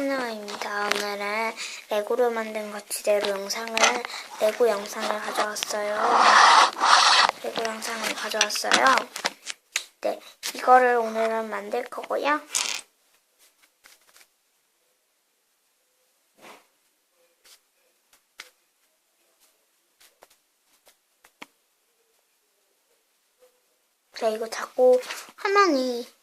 신우입니다. 오늘은 레고로 만든 거치대로 영상을 레고 영상을 가져왔어요. 레고 영상을 가져왔어요. 네, 이거를 오늘은 만들 거고요. 네, 이거 자꾸 화면이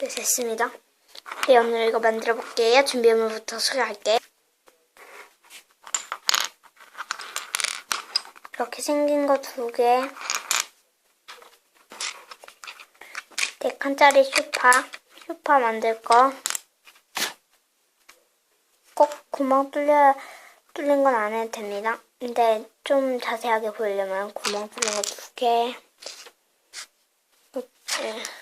네, 됐습니다. 네, 오늘 이거 만들어 볼게요. 준비물부터 소개할게요. 이렇게 생긴 거 두 개. 네 칸짜리 쇼파. 쇼파 만들 거. 꼭 구멍 뚫려, 뚫린 건 안 해도 됩니다. 근데 좀 자세하게 보이려면 구멍 뚫린 거 두 개. 이렇게.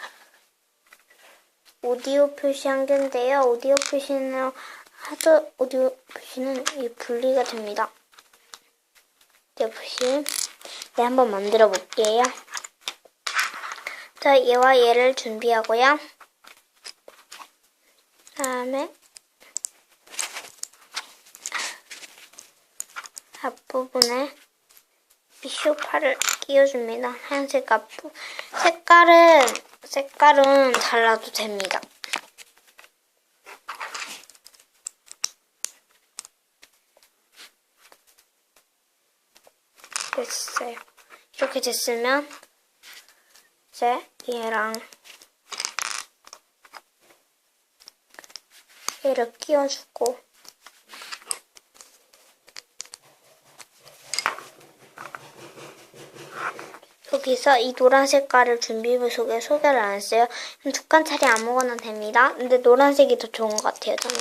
오디오 표시 한 개인데요. 오디오 표시는 하드 오디오 표시는 이 분리가 됩니다. 오디오 표시. 네, 한번 만들어 볼게요. 자, 얘와 얘를 준비하고요. 다음에 앞부분에 이 쇼파를 끼워줍니다. 하얀색 앞부 색깔은 색깔은 달라도 됩니다. 됐어요. 이렇게 됐으면 이제 얘랑 얘를 끼워주고 여기서 이 노란 색깔을 준비물 속에 소개를 안 했어요. 두 칸짜리 아무거나 됩니다. 근데 노란색이 더 좋은 것 같아요, 저는.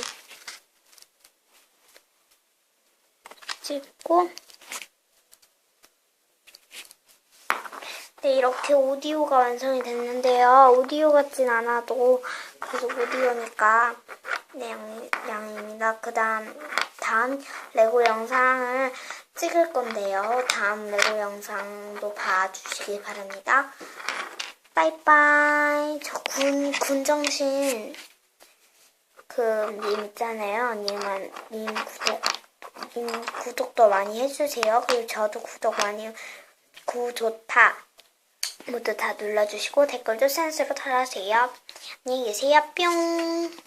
찍고 네, 이렇게 오디오가 완성이 됐는데요. 오디오 같진 않아도 그래도 오디오니까 네, 양, 양입니다. 그 다음, 다음 레고 영상을 찍을 건데요. 다음 레고 영상도 봐주시기 바랍니다. 빠이빠이. 저 군, 군정신 그 님 있잖아요. 님은, 님 구독, 님 구독도 많이 해주세요. 그리고 저도 구독 많이, 구 좋다. 모두 다 눌러주시고 댓글도 센스로 달아주세요. 안녕히 계세요. 뿅.